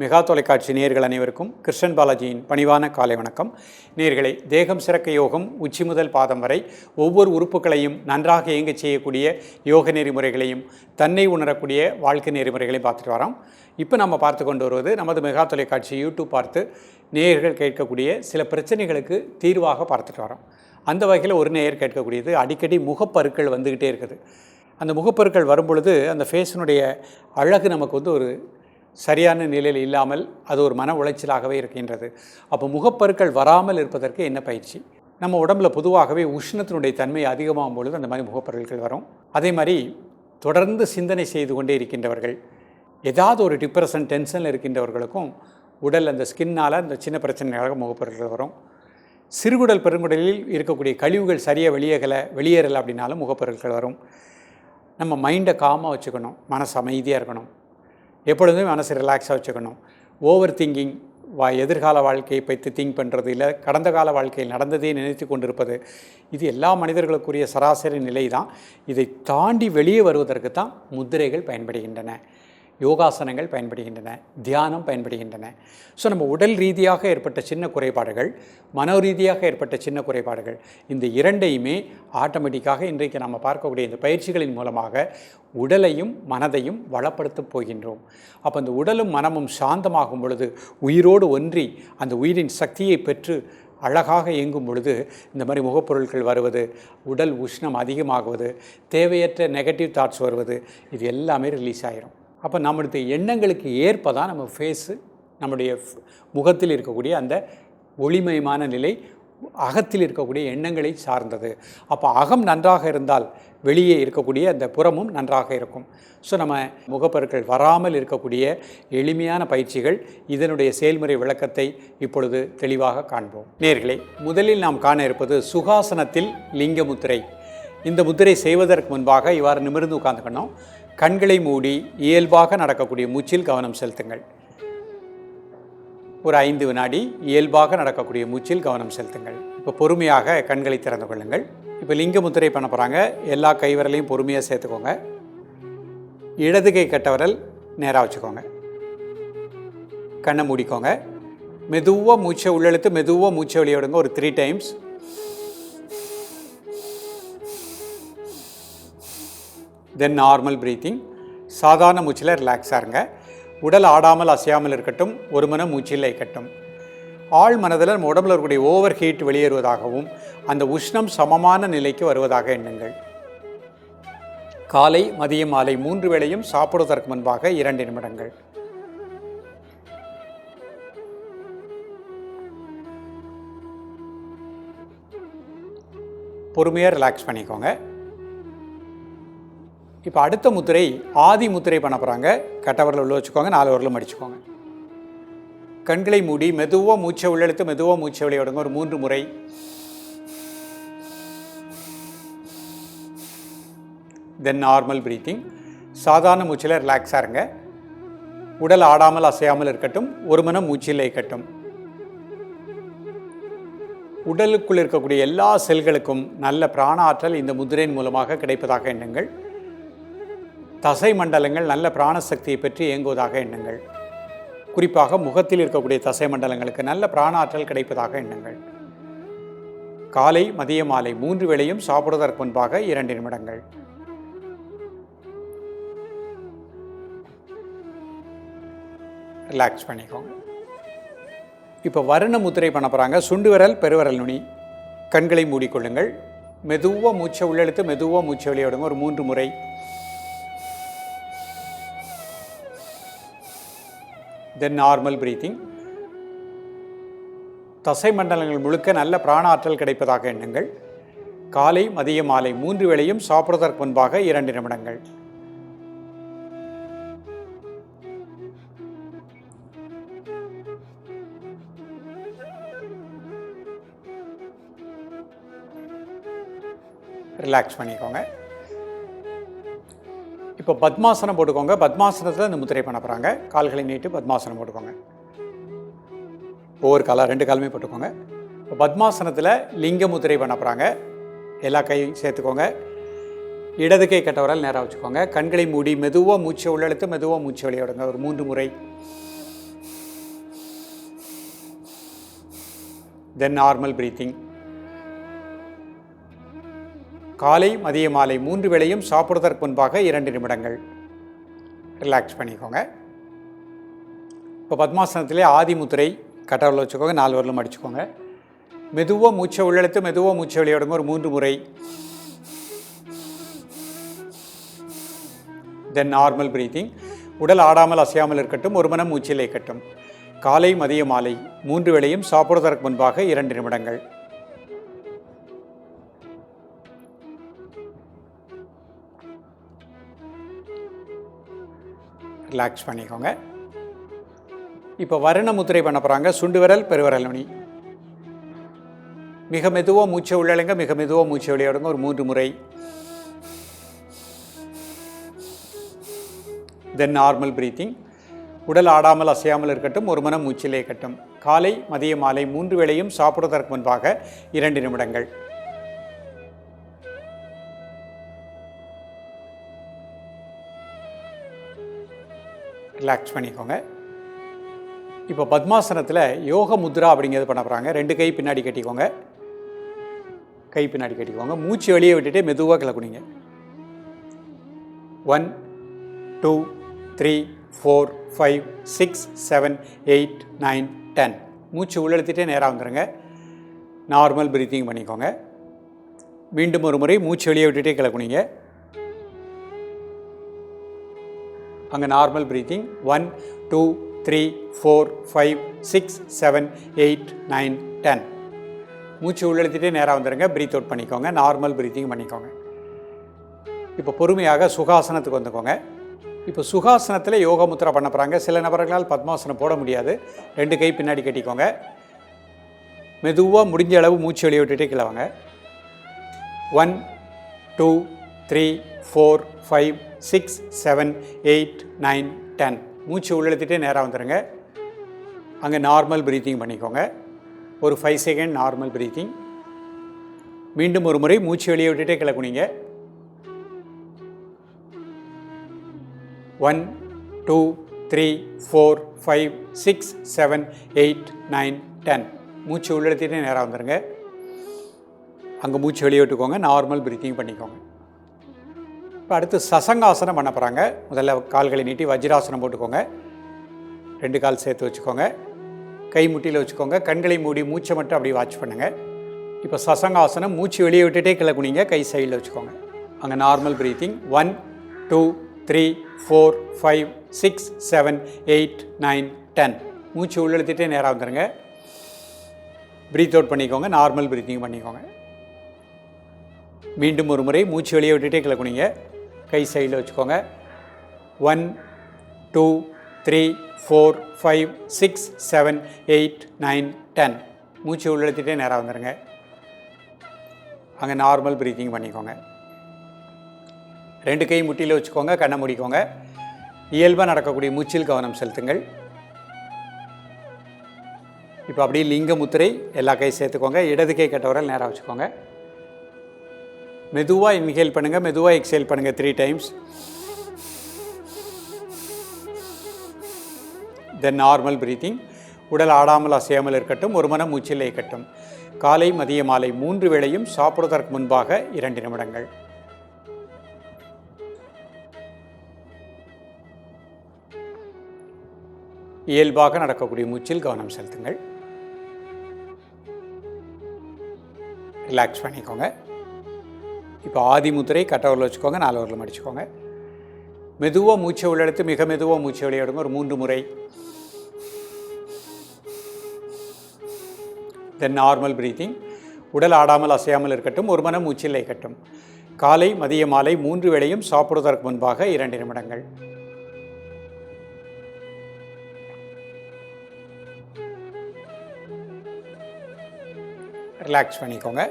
Mega தொலைக்காட்சி நேர்கள் அனைவருக்கும் கிருஷ்ணன் பாலாஜியின் பணிவான காலை வணக்கம். நேர்களை தேகம் சிறக்க யோகம் உச்சி முதல் பாதம் வரை ஒவ்வொரு உறுப்புகளையும் நன்றாக இயங்கச் செய்யக்கூடிய யோக நெறிமுறைகளையும் தன்னை உணரக்கூடிய வாழ்க்கை நெறிமுறைகளையும் பார்த்துட்டு வரோம். இப்போ நம்ம பார்த்து கொண்டு வருவது நமது மெகா தொலைக்காட்சி யூடியூப் பார்த்து நேயர்கள் கேட்கக்கூடிய சில பிரச்சனைகளுக்கு தீர்வாக பார்த்துட்டு வரோம். அந்த வகையில் ஒரு நேயர் கேட்கக்கூடியது அடிக்கடி முகப்பருக்கள் வந்துக்கிட்டே இருக்குது. அந்த முகப்பருக்கள் வரும்பொழுது அந்த ஃபேஸினுடைய அழகு நமக்கு வந்து ஒரு சரியான நிலையில் இல்லாமல் அது ஒரு மன உளைச்சலாகவே இருக்கின்றது. அப்போ முகப்பருக்கள் வராமல் இருப்பதற்கு என்ன பயிற்சி? நம்ம உடம்புல பொதுவாகவே உஷ்ணத்தினுடைய தன்மை அதிகமாகும் பொழுது அந்த மாதிரி முகப்பருக்கள் வரும். அதே மாதிரி தொடர்ந்து சிந்தனை செய்து கொண்டே இருக்கின்றவர்கள் ஏதாவது ஒரு டிப்ரெஷன் டென்ஷனில் இருக்கின்றவர்களுக்கும் உடல் அந்த ஸ்கின்னால் அந்த சின்ன பிரச்சனைகளாக முகப்பொருட்கள் வரும். சிறுகுடல் பெருங்குடலில் இருக்கக்கூடிய கழிவுகள் சரியாக வெளியேகலை வெளியேறலை அப்படின்னாலும் முகப்பொருட்கள் வரும். நம்ம மைண்டை காமாக வச்சுக்கணும். மனசு அமைதியாக இருக்கணும். எப்பொழுதுமே மனசு ரிலாக்ஸாக வச்சுக்கணும். ஓவர் திங்கிங் வா எதிர்கால வாழ்க்கையை பற்றி திங்க் பண்ணுறது இல்லை கடந்த கால வாழ்க்கையில் நடந்ததே நினைத்து கொண்டிருப்பது இது எல்லா மனிதர்களுக்குரிய சராசரி நிலை தான் இதை தாண்டி வெளியே வருவதற்கு தான் முத்திரைகள் பயன்படுகின்றன. யோகாசனங்கள் பயன்படுகின்றன தியானம் பயன்படுகின்றன. ஸோ நம்ம உடல் ரீதியாக ஏற்பட்ட சின்ன குறைபாடுகள் மனோ ரீதியாக ஏற்பட்ட சின்ன குறைபாடுகள் இந்த இரண்டையுமே ஆட்டோமேட்டிக்காக இன்றைக்கு நம்ம பார்க்கக்கூடிய இந்த பயிற்சிகளின் மூலமாக உடலையும் மனதையும் வளப்படுத்தப் போகின்றோம். அப்போ அந்த உடலும் மனமும் சாந்தமாகும் பொழுது உயிரோடு ஒன்றி அந்த உயிரின் சக்தியை பெற்று அழகாக இயங்கும் பொழுது இந்த மாதிரி முகப்பொருட்கள் வருவது உடல் உஷ்ணம் அதிகமாகுவது தேவையற்ற நெகட்டிவ் தாட்ஸ் வருவது இது எல்லாமே ரிலீஸ் ஆகிரும் அப்போ நம்மளுடைய எண்ணங்களுக்கு ஏற்ப தான் நம்ம ஃபேஸு நம்முடைய முகத்தில் இருக்கக்கூடிய அந்த ஒளிமயமான நிலை அகத்தில் இருக்கக்கூடிய எண்ணங்களை சார்ந்தது. அப்போ அகம் நன்றாக இருந்தால் வெளியே இருக்கக்கூடிய அந்த புறமும் நன்றாக இருக்கும். ஸோ நம்ம முகப்பருக்கள் வராமல் இருக்கக்கூடிய எளிமையான பயிற்சிகள் இதனுடைய செயல்முறை விளக்கத்தை இப்பொழுது தெளிவாக காண்போம். நேர்களே முதலில் நாம் காண இருப்பது சுகாசனத்தில் லிங்க முத்திரை. இந்த முத்திரை செய்வதற்கு முன்பாக இவ்வாறு நிமிர்ந்து உட்காந்துக்கணும் கண்களை மூடி இயல்பாக நடக்கக்கூடிய மூச்சில் கவனம் செலுத்துங்கள். ஒரு ஐந்து வினாடி இயல்பாக நடக்கக்கூடிய மூச்சில் கவனம் செலுத்துங்கள். இப்போ பொறுமையாக கண்களை திறந்து கொள்ளுங்கள். இப்போ லிங்க முத்திரை பண்ண போகிறாங்க எல்லா கைவிரலையும் பொறுமையாக சேர்த்துக்கோங்க. இடது கை கட்டவரல் நேராக வச்சுக்கோங்க. கண்ணை மூடிக்கோங்க. மெதுவாக மூச்சை உள்ளெழுத்து மெதுவாக மூச்சை வெளியே விடுங்க. ஒரு three times then normal breathing சாதாரண மூச்சில் ரிலாக்ஸாக இருங்க. உடல் ஆடாமல் அசையாமல் இருக்கட்டும் ஒரு மன மூச்சில் இருக்கட்டும். ஆழ் மனதில் நம்ம உடம்புல இருக்கக்கூடிய ஓவர் ஹீட் வெளியேறுவதாகவும் அந்த உஷ்ணம் சமமான நிலைக்கு வருவதாக எண்ணுங்கள். காலை மதியம் மாலை மூன்று வேளையும் சாப்பிடுவதற்கு முன்பாக இரண்டு நிமிடங்கள். பொறுமையாக ரிலாக்ஸ் பண்ணிக்கோங்க. இப்போ அடுத்த முத்திரை ஆதி முத்திரை பண்ண போகிறாங்க கட்டவரில் உள்ள வச்சுக்கோங்க நாலு வரலும் அடிச்சுக்கோங்க. கண்களை மூடி மெதுவாக மூச்சை உள்ளெழுத்து மெதுவாக மூச்சை விளையாடுங்க ஒரு மூன்று முறை. தென் நார்மல் பிரீத்திங் சாதாரண மூச்சில் ரிலாக்ஸாக இருங்க. உடல் ஆடாமல் அசையாமல் இருக்கட்டும். ஒரு மனம் மூச்சில் இருக்கட்டும் உடலுக்குள் இருக்கக்கூடிய எல்லா செல்களுக்கும் நல்ல பிராண ஆற்றல் இந்த முதிரையின் மூலமாக கிடைப்பதாக எண்ணுங்கள். தசை மண்டலங்கள் நல்ல பிராணசக்தியை பற்றி இயங்குவதாக எண்ணுங்கள். குறிப்பாக முகத்தில் இருக்கக்கூடிய தசை மண்டலங்களுக்கு நல்ல பிராணாற்றல் கிடைப்பதாக எண்ணுங்கள். காலை மதிய மாலை மூன்று வேளையும் சாப்பிடுவதற்கு முன்பாக இரண்டு நிமிடங்கள். ரிலாக்ஸ் பண்ணிக்கோங்க. இப்போ வருண முத்திரை பண்ண போகிறாங்க சுண்டு விரல் பெருவரல் நுனி. கண்களை மூடிக்கொள்ளுங்கள். மெதுவாக மூச்சை உள்ளெழுத்து மெதுவாக மூச்சை வெளியே ஒரு மூன்று முறை. தென் நார்மல் பிரீத்திங் தசை மண்டலங்கள் முழுக்க நல்ல பிராண ஆற்றல் கிடைப்பதாக எண்ணுங்கள். காலை மதிய மாலை மூன்று வேளையும் சாப்பிடுவதற்கு முன்பாக இரண்டு நிமிடங்கள். ரிலாக்ஸ் பண்ணிக்கோங்க. இப்போ பத்மாசனம் போட்டுக்கோங்க. பத்மாசனத்தில் இந்த முத்திரை பண்ண போகிறாங்க கால்களை நீட்டு பத்மாசனம் போட்டுக்கோங்க. ஒவ்வொரு காலாக ரெண்டு காலுமே போட்டுக்கோங்க. இப்போ பத்மாசனத்தில் லிங்க முத்திரை பண்ண போகிறாங்க எல்லா கையும் சேர்த்துக்கோங்க. இடது கை கட்டவரால் நேராக வச்சுக்கோங்க. கண்களை மூடி மெதுவாக மூச்சை உள்ளெழுத்து மெதுவாக மூச்சை வெளியே விடுங்க. ஒரு மூன்று முறை. தென் நார்மல் ப்ரீத்திங் காலை மதிய மாலை மூன்று வேளையும் சாப்பிடுவதற்கு முன்பாக இரண்டு நிமிடங்கள். ரிலாக்ஸ் பண்ணிக்கோங்க. இப்போ பத்மாசனத்திலே ஆதிமுத்திரை கட்டவரில் வச்சுக்கோங்க நாலு வரலும் அடிச்சுக்கோங்க. மெதுவாக மூச்சை உள்ளெழுத்து மெதுவாக மூச்சை வெளியிடுங்க ஒரு மூன்று முறை. தென் நார்மல் பிரீத்திங் உடல் ஆடாமல் அசையாமல் இருக்கட்டும் ஒரு மனம் மூச்சில் இருக்கட்டும். காலை மதிய மாலை மூன்று வேளையும் சாப்பிடுவதற்கு முன்பாக இரண்டு நிமிடங்கள். ரிலாக்ஸ் பண்ணிக்கோங்க. இப்போ வருண முத்திரை பண்ண போகிறாங்க சுண்டு விரல் பெருவிரல் நுனி மிக மெதுவாக மூச்சை உள்ளழுங்க மிக மெதுவாக மூச்சை விளையாடுங்க. ஒரு மூன்று முறை. தென் நார்மல் பிரீத்திங் உடல் ஆடாமல் அசையாமல் இருக்கட்டும். ஒரு மனம் மூச்சிலே இருக்கட்டும். காலை மதிய மாலை மூன்று வேளையும் சாப்பிடுவதற்கு முன்பாக இரண்டு நிமிடங்கள். ரிலாக்ஸ் பண்ணிக்கோங்க. இப்போ பத்மாசனத்தில் யோக முத்ரா அப்படிங்கிறது பண்ண போகிறாங்க ரெண்டு கை பின்னாடி கட்டிக்கோங்க. கை பின்னாடி கட்டிக்கோங்க. மூச்சு வெளியே விட்டுட்டு மெதுவாக கிளக்குனிங்க one two three four five six seven eight nine ten மூச்சு உள்ளெழுத்திட்டே நேராக வந்துடுங்க நார்மல் ப்ரீத்திங் பண்ணிக்கோங்க. மீண்டும் ஒரு முறை மூச்சு வெளியே விட்டுட்டே கிளக்குனிங்க அங்கே normal breathing one two three four five six seven eight nine ten மூச்சு உள்ளெழுத்திட்டே நேராக வந்துடுங்க ப்ரீத் அவுட் பண்ணிக்கோங்க. நார்மல் ப்ரீத்திங் பண்ணிக்கோங்க. இப்போ பொறுமையாக சுகாசனத்துக்கு வந்துக்கோங்க. இப்போ சுகாசனத்தில் யோக முத்திரா பண்ண போகிறாங்க சில நபர்களால் பத்மாசனம் போட முடியாது. ரெண்டு கை பின்னாடி கட்டிக்கோங்க. மெதுவாக முடிஞ்ச அளவு மூச்சு வெளியே விட்டுட்டே கிளவாங்க one two three four five six seven eight nine ten. மூச்சு உள்ளெழுத்திட்டே நேராக வந்துடுங்க அங்கே நார்மல் ப்ரீத்திங் பண்ணிக்கோங்க. ஒரு ஃபைவ் செகண்ட் நார்மல் ப்ரீத்திங் மீண்டும் ஒரு முறை மூச்சு வெளியே விட்டுட்டே கிளக்குனிங்க one two three four five six seven eight nine ten மூச்சு உள்ளெழுத்திட்டே நேராக வந்துடுங்க அங்கே மூச்சு வெளியே விட்டுக்கோங்க. நார்மல் ப்ரீத்திங் பண்ணிக்கோங்க. இப்போ அடுத்து சசங்காசனம் பண்ண போகிறாங்க முதல்ல கால்களை நீட்டி வஜ்ராசனம் போட்டுக்கோங்க. ரெண்டு கால் சேர்த்து வச்சுக்கோங்க. கை முட்டியில் வச்சுக்கோங்க. கண்களை மூடி மூச்சை மட்டும் அப்படி வாட்ச் பண்ணுங்கள் இப்போ சசங்காசனம் மூச்சு வெளியே விட்டுட்டே கீழே குனிங்க. கை சைடில் வச்சுக்கோங்க. அங்கே normal breathing one two three four five six seven eight nine ten மூச்சு உள்ளெழுத்துட்டே நேராக வந்துடுங்க ப்ரீத் அவுட் பண்ணிக்கோங்க. நார்மல் ப்ரீத்திங் பண்ணிக்கோங்க. மீண்டும் ஒரு முறை மூச்சு வெளியே விட்டுட்டே கிளக்குனிங்க கை சைடில் வச்சுக்கோங்க. One two three four five six seven eight nine ten மூச்சு உள்ளழுத்திட்டே நேராக வந்துடுங்க அங்கே நார்மல் ப்ரீத்திங் பண்ணிக்கோங்க. ரெண்டு கை முட்டியில் வச்சுக்கோங்க கண்ணை மூடிக்கோங்க. இயல்பாக நடக்கக்கூடிய மூச்சில் கவனம் செலுத்துங்கள். இப்போ அப்படியே லிங்க முத்திரை எல்லா கை சேர்த்துக்கோங்க. இடது கை கட்டவரல் நேராக வச்சுக்கோங்க. மெதுவாக இன்ஹேல் பண்ணுங்கள் மெதுவாக எக்ஸேல் பண்ணுங்கள் three times then normal breathing உடல் ஆடாமல் அசையாமல் இருக்கட்டும் ஒரு மனம் மூச்சில் இருக்கட்டும் காலை மதிய மாலை மூன்று வேளையும் சாப்பிடுவதற்கு முன்பாக இரண்டு நிமிடங்கள். இயல்பாக நடக்கக்கூடிய மூச்சில் கவனம் செலுத்துங்கள். ரிலாக்ஸ் பண்ணிக்கோங்க. இப்போ ஆதிமுத்திரை கட்டவரில் வச்சுக்கோங்க நாலவரில் மடிச்சுக்கோங்க மெதுவாக மூச்சை உள்ளெடுத்து மிக மெதுவாக மூச்சை வெளியிடுங்க. ஒரு மூன்று முறை. தென் நார்மல் பிரீத்திங் உடல் ஆடாமல் அசையாமல் இருக்கட்டும் ஒரு மனம் மூச்சில் இருக்கட்டும். காலை மதிய மாலை மூன்று வேளையும் சாப்பிடுவதற்கு முன்பாக இரண்டு நிமிடங்கள். ரிலாக்ஸ் பண்ணிக்கோங்க.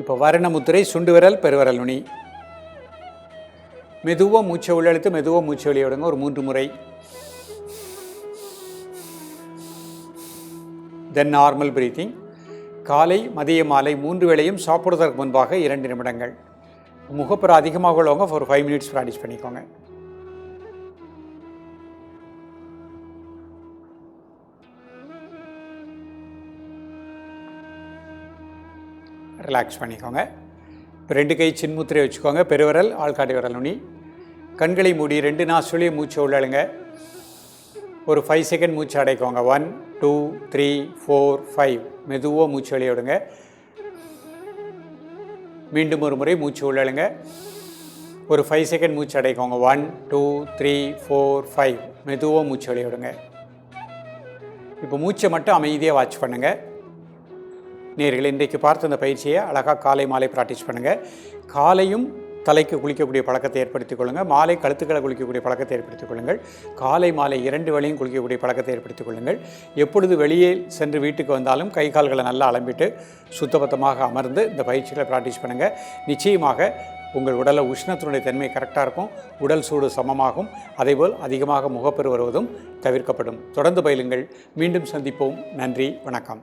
இப்போ வருணமுத்திரை சுண்டு விரல் பெருவரல் நுனி மெதுவாக மூச்சை உள்ளெழுத்து மெதுவாக மூச்சை வெளியே விடுங்க. ஒரு மூன்று முறை. தென் நார்மல் பிரீத்திங் காலை மதிய மாலை மூன்று வேளையும் சாப்பிடுவதற்கு முன்பாக இரண்டு நிமிடங்கள். முகப்புற அதிகமாக உள்ளவங்க ஒரு ஃபைவ் மினிட்ஸ் ப்ராக்டிஸ் பண்ணிக்கோங்க. ரிலாக்ஸ் பண்ணிக்கோங்க. இப்போ ரெண்டு கை சின்முத்திரை வச்சுக்கோங்க. பெருவிரல் ஆள்காட்டி விரல் நுனி. கண்களை மூடி ரெண்டு நாசுலையும் மூச்சு உள்ளழுங்க ஒரு ஃபைவ் செகண்ட் மூச்சு அடைக்கோங்க. One two three four five மெதுவாக மூச்சு வெளியே விடுங்க. மீண்டும் ஒரு முறை மூச்சு உள்ளழுங்க ஒரு ஃபைவ் செகண்ட் மூச்சு அடைக்கோங்க. One two three four five மெதுவாக மூச்சு வெளியே விடுங்க. இப்போ மூச்சை மட்டும் அமைதியாக வாட்ச் பண்ணுங்கள் நேர்கள் இன்றைக்கு பார்த்த அந்த பயிற்சியை அழகாக காலை மாலை ப்ராக்டிஸ் பண்ணுங்கள் காலையும் தலைக்கு குளிக்கக்கூடிய பழக்கத்தை ஏற்படுத்திக் கொள்ளுங்கள் மாலை கழுத்துக்களை குளிக்கக்கூடிய பழக்கத்தை ஏற்படுத்திக் கொள்ளுங்கள். காலை மாலை இரண்டு வேளையும் குளிக்கக்கூடிய பழக்கத்தை ஏற்படுத்திக் கொள்ளுங்கள். எப்பொழுது வெளியே சென்று வீட்டுக்கு வந்தாலும் கை கால்களை நல்லா அலம்பிட்டு சுத்தபத்தமாக அமர்ந்து இந்த பயிற்சிகளை ப்ராக்டிஸ் பண்ணுங்கள் நிச்சயமாக உங்கள் உடலில் உஷ்ணத்தினுடைய தன்மை கரெக்டாக இருக்கும். உடல் சூடு சமமாகும். அதேபோல் அதிகமாக முகப்பெரு வருவதும் தவிர்க்கப்படும். தொடர்ந்து பயிலுங்கள். மீண்டும் சந்திப்போம். நன்றி. வணக்கம்.